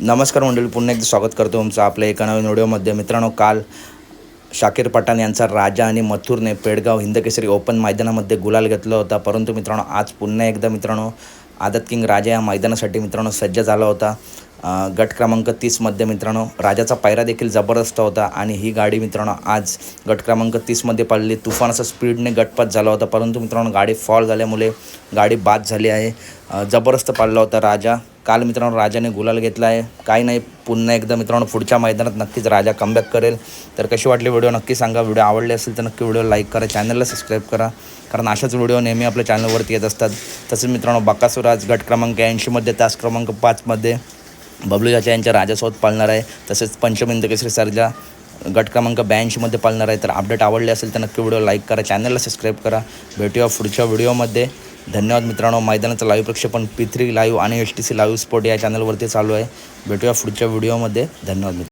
नमस्कार मंडळी पुन्हा एकदा स्वागत करतो तुमचं आपल्या एका नवीन व्हिडिओमध्ये. मित्रांनो काल शाकीर पठाण यांचा राजा आणि मथुरने पेडगाव हिंदकेसरी ओपन मैदानामध्ये गुलाल घेतला होता. परंतु मित्रांनो आज पुन्हा एकदा मित्रांनो आदत किंग राजा या मैदानासाठी मित्रांनो सज्ज झाला होता. गट क्रमांक तीसमध्ये मित्रांनो राजाचा पायरा देखील जबरदस्त होता आणि ही गाडी मित्रांनो आज गट क्रमांक तीसमध्ये पडली. तुफान असं स्पीडने गटपात झाला होता परंतु मित्रांनो गाडी फॉल झाल्यामुळे गाडी बाद झाली आहे. जबरदस्त पडला होता राजा. काल मित्रांनो राजाने गुलाल घेतला आहे. काही नाही पुन्हा एकदा मित्रांनो पुढच्या मैदानात नक्कीच राजा कमबॅक करेल. तर कशी वाटली व्हिडिओ नक्की सांगा. व्हिडिओ आवडले असेल तर नक्की व्हिडिओ लाईक करा. चॅनलला सबस्क्राईब करा. कारण अशाच व्हिडिओ नेहमी आपल्या चॅनलवरती येत असतात. तसेच मित्रांनो बकासूर आज गट क्रमांक ऐंशीमध्ये तास क्रमांक पाचमध्ये बबलू चाचा यांच्या राजासोबत पाळणार आहे. तसेच पंचमिंद केसरी सरजा गट क्रमांक ब्याऐंशीमध्ये पाळणार आहे. तर अपडेट आवडले असेल तर नक्की व्हिडिओ लाईक करा. चॅनलला सबस्क्राईब करा. भेटूया पुढच्या व्हिडिओमध्ये. धन्यवाद मित्रांनो. मैदानाचं लाईव्ह प्रक्षेपण पी थ्री लाईव्ह आणि S T C live sport या चॅनलवरती चालू आहे. भेटूया पुढच्या व्हिडिओमध्ये. धन्यवाद मित्र